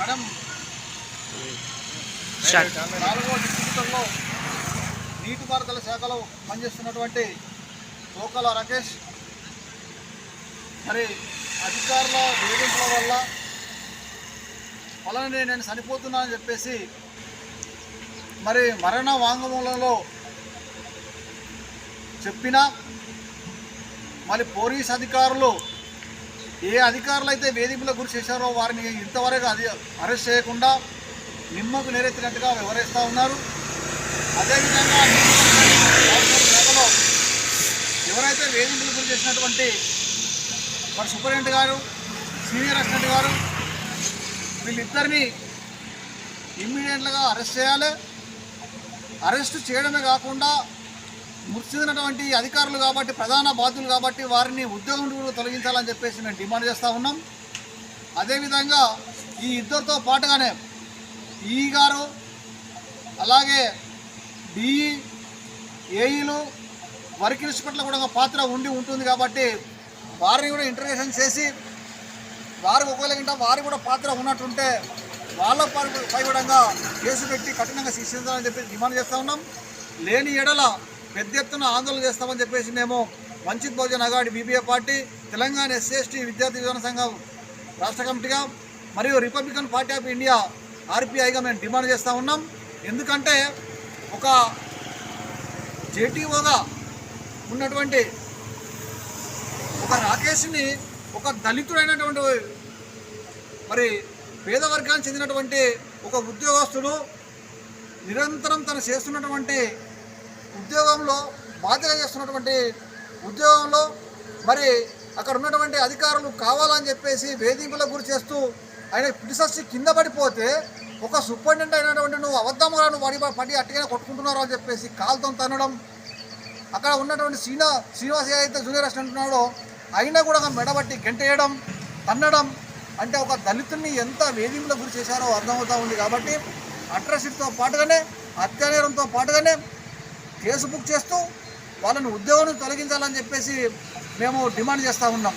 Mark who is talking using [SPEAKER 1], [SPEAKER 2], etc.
[SPEAKER 1] Madam. నాలుగో నీటిపారుదల శాఖలో పనిచేస్తున్నటువంటి తోకల రాకేష్. మరి అధికారుల వేధింపుల వల్ల వలన నేను చనిపోతున్నానని చెప్పేసి మరి మరణ వాంగ్మూలంలో చెప్పినా మరి పోలీస్ అధికారులు ఏ అధికారులు అయితే వేధింపుల గురి చేశారో వారిని ఇంతవరకు అది అరెస్ట్ చేయకుండా నిమ్మకు నేరెత్తినట్టుగా వివరిస్తూ ఉన్నారు. అదేవిధంగా శాఖలో ఎవరైతే వేధింపులు గురి చేసినటువంటి మరి సూపరింటెండెంట్ గారు సీనియర్ అసిస్టెంట్ గారు వీళ్ళిద్దరిని ఇమ్మీడియట్గా అరెస్ట్ చేయాలి. అరెస్ట్ చేయడమే కాకుండా మృతి చెందినటువంటి అధికారులు కాబట్టి ప్రధాన బాధ్యులు కాబట్టి వారిని ఉద్యోగం తొలగించాలని చెప్పేసి మేము డిమాండ్ చేస్తూ ఉన్నాం. అదేవిధంగా ఈ ఇద్దరితో పాటుగానే ఈ గారు అలాగే డిఈ ఏఈలు వర్క్ ఇన్స్పెక్టర్లు కూడా ఒక పాత్ర ఉండి ఉంటుంది కాబట్టి వారిని కూడా ఇంటర్వ్యూషన్ చేసి వారు ఒకవేళ గింట వారి కూడా పాత్ర ఉన్నట్టుంటే వాళ్ళ పై- కూడా కేసు పెట్టి కఠినంగా శిక్షించాలని చెప్పి డిమాండ్ చేస్తూ ఉన్నాం. లేని ఎడల పెద్ద ఎత్తున ఆందోళన చేస్తామని చెప్పేసి మేము Vanchit Bahujan Aghadi BBA party Telangana SC ST విద్యార్థి విధాన సంఘం రాష్ట్ర కమిటీగా మరియు రిపబ్లికన్ పార్టీ ఆఫ్ ఇండియా ఆర్పిఐగా మేము డిమాండ్ చేస్తూ ఉన్నాం. ఎందుకంటే ఒక జేటీఓగా ఉన్నటువంటి ఒక రాకేష్ని ఒక దళితుడైనటువంటి మరి పేద వర్గానికి చెందినటువంటి ఒక ఉద్యోగస్తుడు నిరంతరం తను చేస్తున్నటువంటి ఉద్యోగంలో బాధ్యత చేస్తున్నటువంటి ఉద్యోగంలో మరి అక్కడ ఉన్నటువంటి అధికారులు కావాలని చెప్పేసి వేధింపులకు గురి చేస్తూ ఆయన పిడిసచ్చి కింద పడిపోతే ఒక సూపరింటెండెంట్ అయినటువంటి నువ్వు అబద్ధముగా నువ్వు పడి పడి అట్టిగా కొట్టుకుంటున్నారు అని చెప్పేసి కాలుతో తనడం అక్కడ ఉన్నటువంటి శ్రీనా శ్రీనివాస అయితే జూనియర్ అసిస్టెంట్ ఉన్నాడో అయినా కూడా మెడబట్టి గెంటేయడం తన్నడం అంటే ఒక దళితుడిని ఎంత వేధింపులకు గురి చేశారో అర్థమవుతూ ఉంది కాబట్టి అట్రసిటీతో పాటుగానే అత్యానేరంతో పాటుగానే కేసు బుక్ చేస్తూ వాళ్ళని ఉద్యోగం తొలగించాలని చెప్పేసి మేము డిమాండ్ చేస్తూ ఉన్నాం.